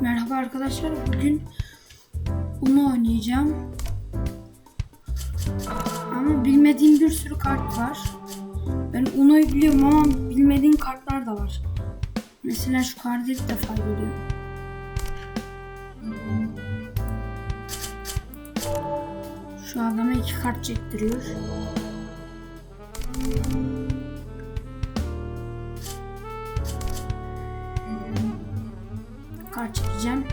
Merhaba arkadaşlar. Bugün Uno oynayacağım. Ama bilmediğim bir sürü kart var. Ben Uno'yu biliyorum ama bilmediğim kartlar da var. Mesela şu kartı ilk defa görüyorum. Şu adama iki kart çektiriyor. Kart çekeceğim.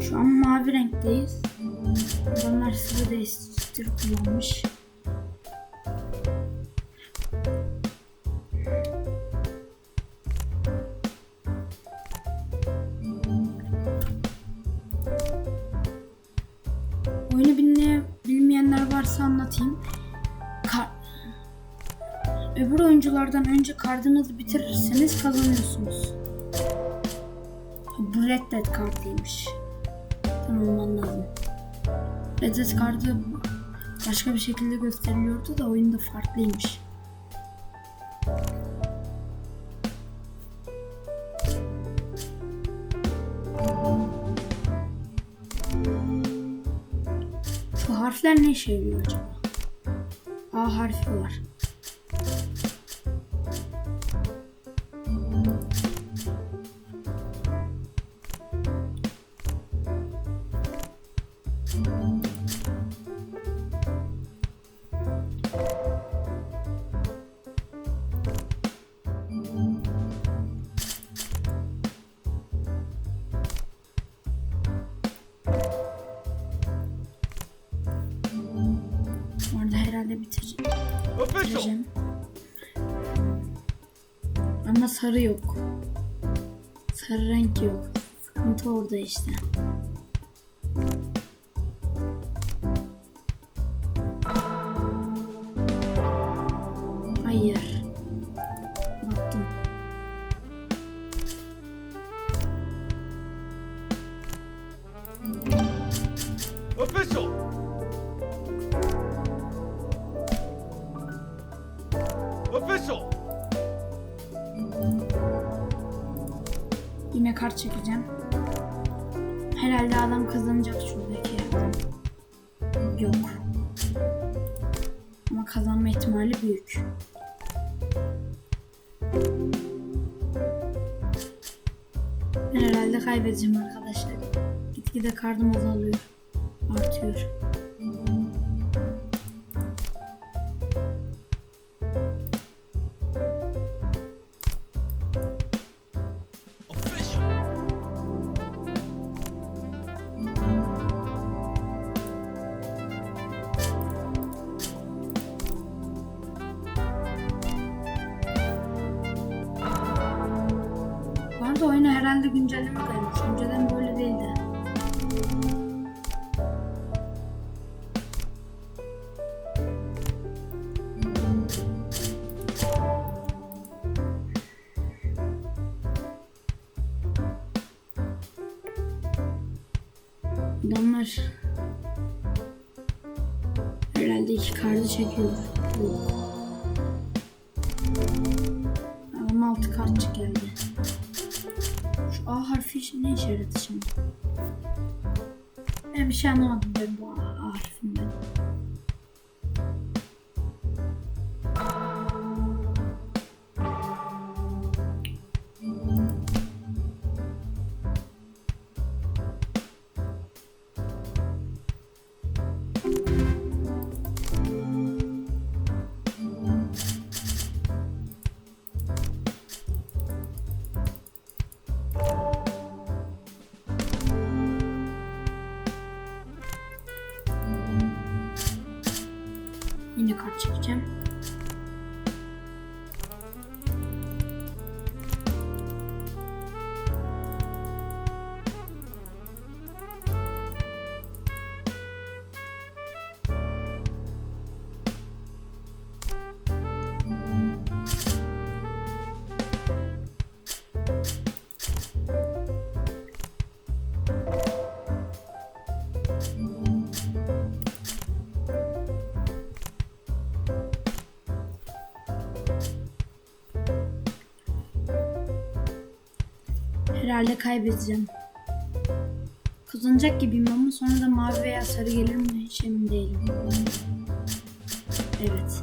Şu an mavi renkteyiz. Adamlar sıvı değiştir kullanmış. Öbür oyunculardan önce kardınızı bitirirseniz kazanıyorsunuz. Bu Red Dead kartıymış. Tamam olman lazım. Red Dead kartı başka bir şekilde gösteriliyordu da oyunda farklıymış. Şu harfler ne işe yarıyor acaba? A harfi var. Bitireceğim. Ama sarı yok. Sarı renk yok. Sıkıntı orada işte. Hayır. Baktım. Official. Official. Yine kart çekeceğim. Herhalde adam kazanacak şuradaki yerden. Yok. Ama kazanma ihtimali büyük. Herhalde kaybedeceğim arkadaşlar. Gitgide kardım azalıyor. Artıyor. Herhalde güncelleme gelmiş. Önceden böyle değildi. Adamlar herhalde iki kartı çekiyor. Yok. Adam altı kart geldi. A harfi ne yaradı şimdi? Ben bir şey anlamadım ben bu A, A Yine kart çekeceğim. Herhalde kaybedeceğim. Kazanacak gibiyim ama sonra da mavi veya sarı gelir mi hiç emin değilim. Evet.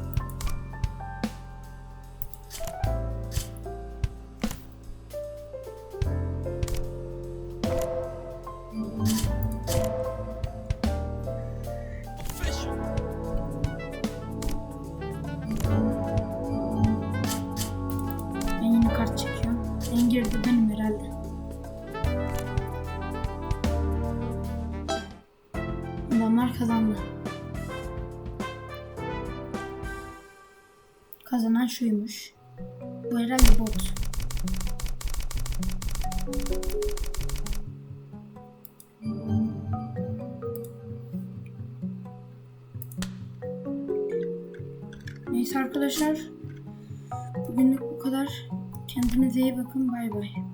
Ben yine kart çekiyorum. En geride benim herhalde. Adamlar kazandı. Kazanan şuymuş. Bu herhalde bot. Neyse arkadaşlar. Bugünlük bu kadar. Kendinize iyi bakın. Bay bay.